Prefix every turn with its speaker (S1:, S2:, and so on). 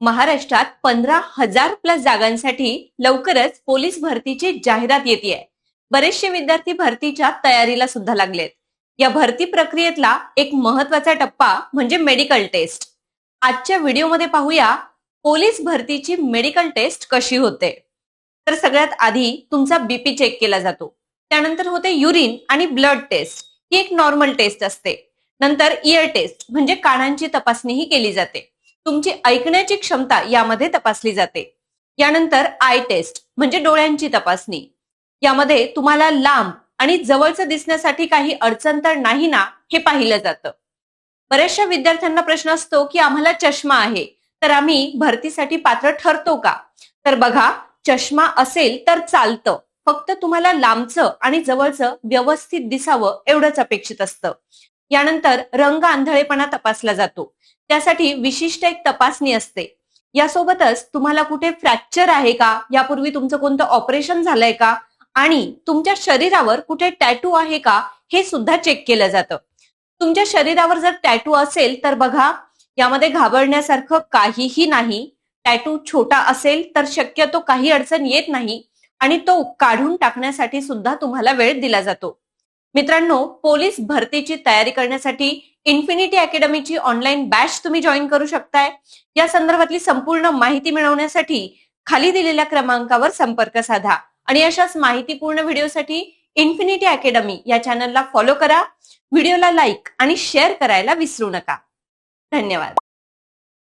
S1: महाराष्ट्रात पंधरा हजार प्लस जागांसाठी लवकरच पोलीस भरतीची जाहिरात येते बरेचसे विद्यार्थी भरतीच्या तयारीला सुद्धा लागलेत. या भरती प्रक्रियेतला एक महत्त्वाचा टप्पा म्हणजे मेडिकल टेस्ट आजच्या व्हिडिओमध्ये पाहूया पोलीस भरतीची मेडिकल टेस्ट कशी होते? तर सगळ्यात आधी तुमचा बीपी चेक केला जातो. त्यानंतर होते युरिन आणि ब्लड टेस्ट ही एक नॉर्मल टेस्ट असते. नंतर इयर टेस्ट म्हणजे कानांची तपासणीही केली जाते. तुमची ऐकण्याची क्षमता यामध्ये तपासली जाते. यानंतर आय टेस्ट म्हणजे डोळ्यांची तपासणी. यामध्ये तुम्हाला लांब आणि जवळचं दिसण्यासाठी काही अडचण तर नाही ना हे पाहिलं जातं. बऱ्याचशा विद्यार्थ्यांना प्रश्न असतो की आम्हाला चष्मा आहे तर आम्ही भरतीसाठी पात्र ठरतो का? तर बघा चष्मा असेल तर चालतं. फक्त तुम्हाला लांबचं आणि जवळचं व्यवस्थित दिसावं एवढंच अपेक्षित असतं. यानंतर रंग आंधळेपणा तपासला जातो. त्यासाठी विशिष्ट एक तपासणी असते. यासोबतच तुम्हाला कुठे फ्रॅक्चर आहे का? यापूर्वी तुमचं कोणतं ऑपरेशन झालंय का? आणि तुमच्या शरीरावर कुठे टॅटू आहे का? हे सुद्धा चेक केलं जातं. तुमच्या शरीरावर जर टॅटू असेल तर बघा यामध्ये घाबरण्यासारखं काहीही नाही. टॅटू छोटा असेल तर शक्यतो काही अडचण येत नाही. आणि तो काढून टाकण्यासाठी सुद्धा तुम्हाला वेळ दिला जातो. मित्रांनो पोलीस भरतीची तयारी करण्यासाठी इन्फिनिटी अकॅडमीची ऑनलाईन बॅच तुम्ही जॉईन करू शकताय. या संदर्भातली संपूर्ण माहिती मिळवण्यासाठी खाली दिलेल्या क्रमांकावर संपर्क साधा आणि अशाच माहितीपूर्ण व्हिडिओसाठी इन्फिनिटी अकॅडमी या चॅनलला फॉलो करा. व्हिडिओला लाईक आणि शेअर करायला विसरू नका. धन्यवाद.